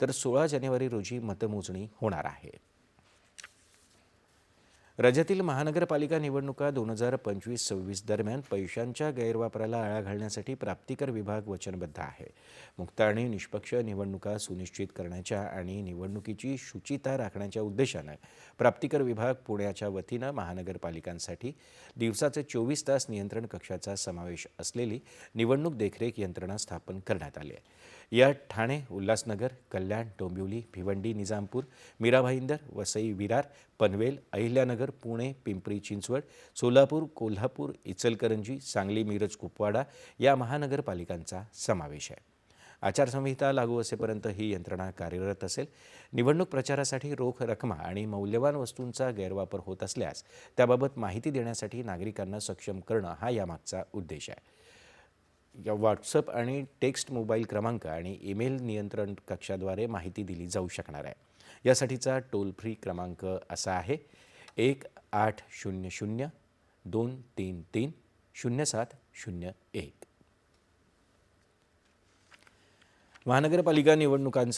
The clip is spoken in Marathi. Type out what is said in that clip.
तर सोळा जानेवारी रोजी मतमोजणी होणार आहे. राज्यातील महानगरपालिका निवडणुका दोन हजार पंचवीस सव्वीस दरम्यान पैशांच्या गैरवापराला आळा घालण्यासाठी प्राप्तिकर विभाग वचनबद्ध आहे. मुक्त आणि निष्पक्ष निवडणुका सुनिश्चित करण्याच्या आणि निवडणुकीची शुचिता राखण्याच्या उद्देशानं प्राप्तिकर विभाग पुण्याच्या वतीनं महानगरपालिकांसाठी दिवसाचे चोवीस तास नियंत्रण कक्षाचा समावेश असलेली निवडणूक देखरेख यंत्रणा स्थापन करण्यात आली आहे. यात ठाणे उल्हासनगर कल्याण डोंबिवली भिवंडी निजामपूर मीरा भाईंदर वसई विरार पनवेल अहिल्यानगर पुणे पिंपरी चिंचवड सोलापूर कोल्हापूर इचलकरंजी सांगली मिरज कुपवाडा या महानगरपालिकांचा समावेश आहे. आचारसंहिता लागू असेपर्यंत ही यंत्रणा कार्यरत असेल. निवडणूक प्रचारासाठी रोख रकमा आणि मौल्यवान वस्तूंचा गैरवापर होत असल्यास त्याबाबत माहिती देण्यासाठी नागरिकांना सक्षम करणं हा यामागचा उद्देश आहे. या व्हॉट्सअप आणि टेक्स्ट मोबाईल क्रमांक आणि ईमेल नियंत्रण कक्षाद्वारे माहिती दिली जाऊ शकणार आहे. यासाठीचा टोल फ्री क्रमांक असा आहे. एक आठ शून्य शून्य दोन तीन तीन शून्य सात शून्य एक. महानगरपालिका निवडणुकांचा